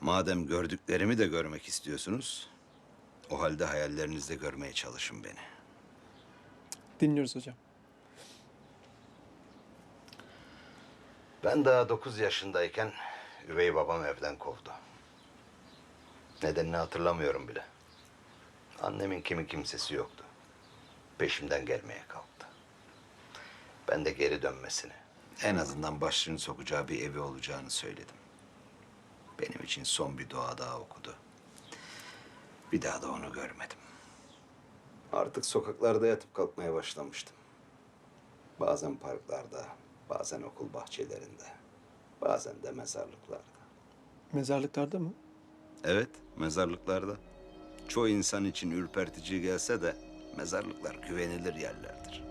Madem gördüklerimi de görmek istiyorsunuz, o halde hayallerinizde görmeye çalışın beni. Dinliyoruz hocam. Ben daha 9 yaşındayken üvey babam evden kovdu. Nedenini hatırlamıyorum bile. Annemin kimi kimsesi yoktu. Peşimden gelmeye kalktı. Ben de geri dönmesini, en azından başını sokacağı bir evi olacağını söyledim. Benim için son bir dua daha okudu. Bir daha da onu görmedim. Artık sokaklarda yatıp kalkmaya başlamıştım. Bazen parklarda, bazen okul bahçelerinde, bazen de mezarlıklarda. Mezarlıklarda mı? Evet, mezarlıklarda. Çoğu insan için ürpertici gelse de mezarlıklar güvenilir yerlerdir.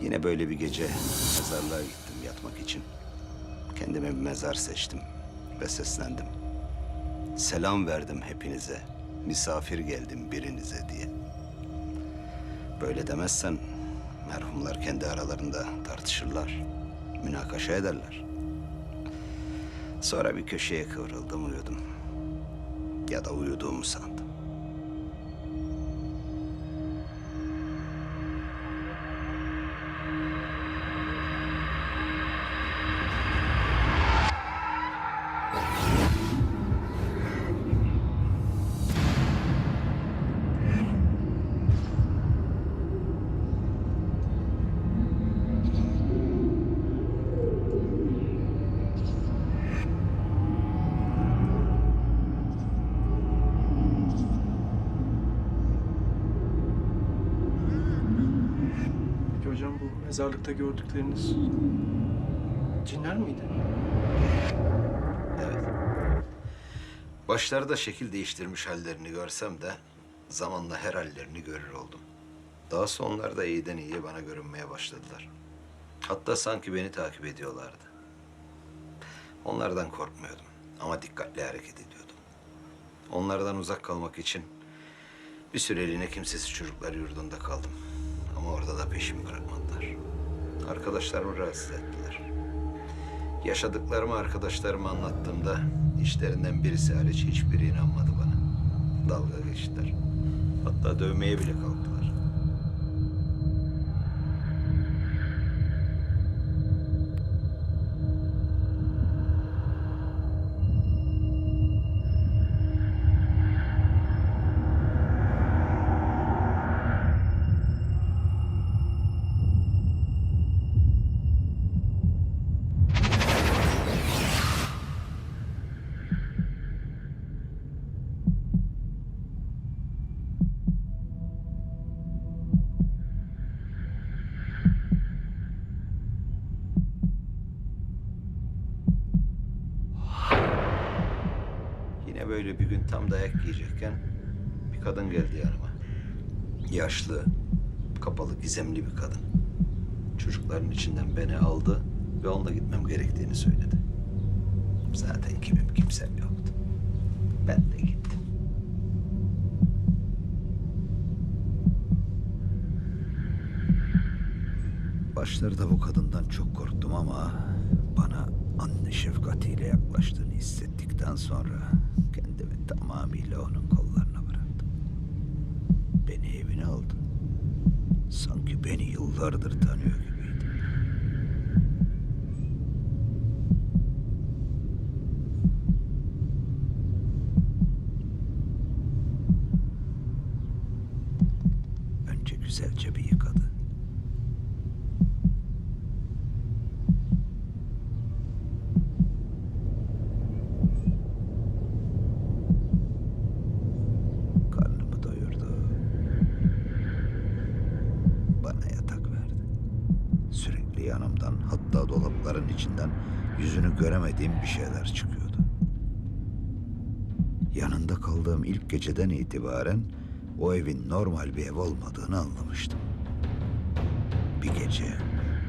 Yine böyle bir gece mezarlığa gittim yatmak için. Kendime bir mezar seçtim ve seslendim. Selam verdim hepinize, misafir geldim birinize diye. Böyle demezsen merhumlar kendi aralarında tartışırlar, münakaşa ederler. Sonra bir köşeye kıvrıldım uyudum. Ya da uyuduğumu sandım. Mezarlıkta gördükleriniz cinler miydi? Evet. Başlarda şekil değiştirmiş hallerini görsem de zamanla her hallerini görür oldum. Daha sonra da iyiden iyiye bana görünmeye başladılar. Hatta sanki beni takip ediyorlardı. Onlardan korkmuyordum ama dikkatli hareket ediyordum. Onlardan uzak kalmak için bir süreliğine kimsesiz çocuklar yurdunda kaldım. Ama orada da peşimi bırakmadılar. Arkadaşlarımı rahatsız ettiler. Yaşadıklarımı arkadaşlarıma anlattığımda işlerinden birisi hariç hiçbiri inanmadı bana. Dalga geçtiler. Hatta dövmeye bile kalktılar. Yine böyle bir gün tam dayak yiyecekken bir kadın geldi yanıma. Yaşlı, kapalı, gizemli bir kadın. Çocukların içinden beni aldı ve onunla gitmem gerektiğini söyledi. Zaten kimim kimsem yoktu. Ben de gittim. Başlarda bu kadından çok korktum ama bana anne şefkatiyle yaklaştığını hissettikten sonra kendimi tamamıyla onun kollarına bıraktım. Beni evine aldı. Sanki beni yıllardır tanıyor gibiydi. Önce güzelce bir yanımdan hatta dolapların içinden yüzünü göremediğim bir şeyler çıkıyordu. Yanında kaldığım ilk geceden itibaren o evin normal bir ev olmadığını anlamıştım. Bir gece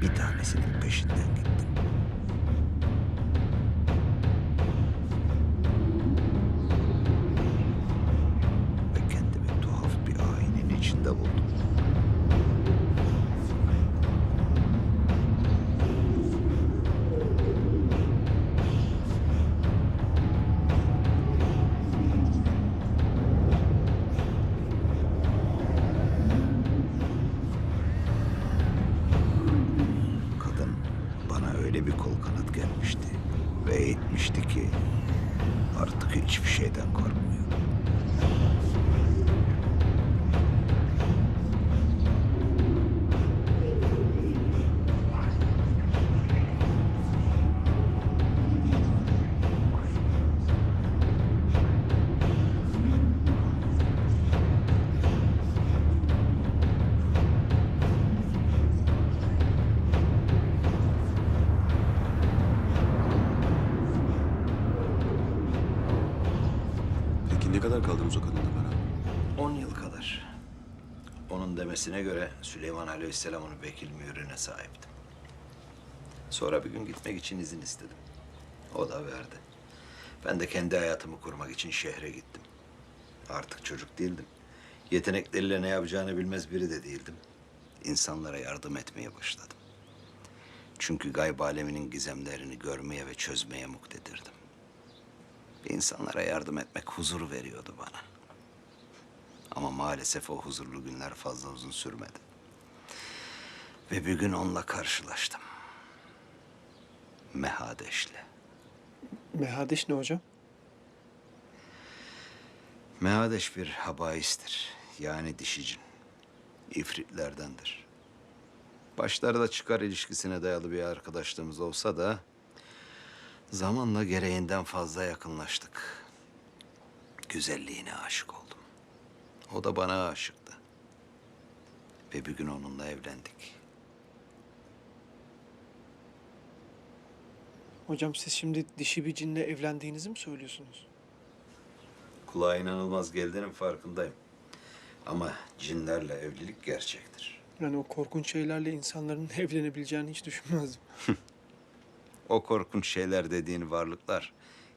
bir tanesinin peşinden gittim. Ve kendimi tuhaf bir ayinin içinde buldum. Ve eğitmişti ki artık hiçbir şeyden korkmuyor. Ne kadar kaldınız o kadınla beraber? 10 yıl kadar. Onun demesine göre Süleyman Aleyhisselam onu vekil mührüne sahipti. Sonra bir gün gitmek için izin istedim. O da verdi. Ben de kendi hayatımı kurmak için şehre gittim. Artık çocuk değildim. Yetenekleriyle ne yapacağını bilmez biri de değildim. İnsanlara yardım etmeye başladım. Çünkü gayb aleminin gizemlerini görmeye ve çözmeye muktedirdim. İnsanlara yardım etmek huzur veriyordu bana. Ama maalesef o huzurlu günler fazla uzun sürmedi. Ve bir gün onunla karşılaştım. Mehadeş'le. Mehadeş ne hocam? Mehadeş bir habaistir. Yani dişicin. İfritlerdendir. Başlarda çıkar ilişkisine dayalı bir arkadaşlığımız olsa da... ...zamanla gereğinden fazla yakınlaştık. Güzelliğine aşık oldum. O da bana aşıktı. Ve bir gün onunla evlendik. Hocam siz şimdi dişi bir cinle evlendiğinizi mi söylüyorsunuz? Kulağa inanılmaz geldiğinin farkındayım. Ama cinlerle evlilik gerçektir. Yani o korkunç şeylerle insanların evlenebileceğini hiç düşünmezdim. O korkunç şeyler dediğin varlıklar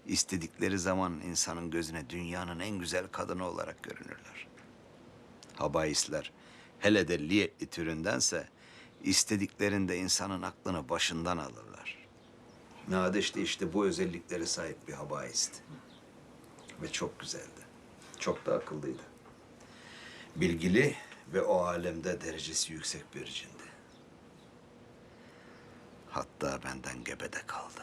istedikleri zaman insanın gözüne dünyanın en güzel kadını olarak görünürler. Habaisler hele de liyetli türündense istediklerinde insanın aklını başından alırlar. Nadeş de işte bu özelliklere sahip bir habaisti. Ve çok güzeldi. Çok da akıllıydı. Bilgili ve o alemde derecesi yüksek bir cindi. Hatta benden gebede kaldı.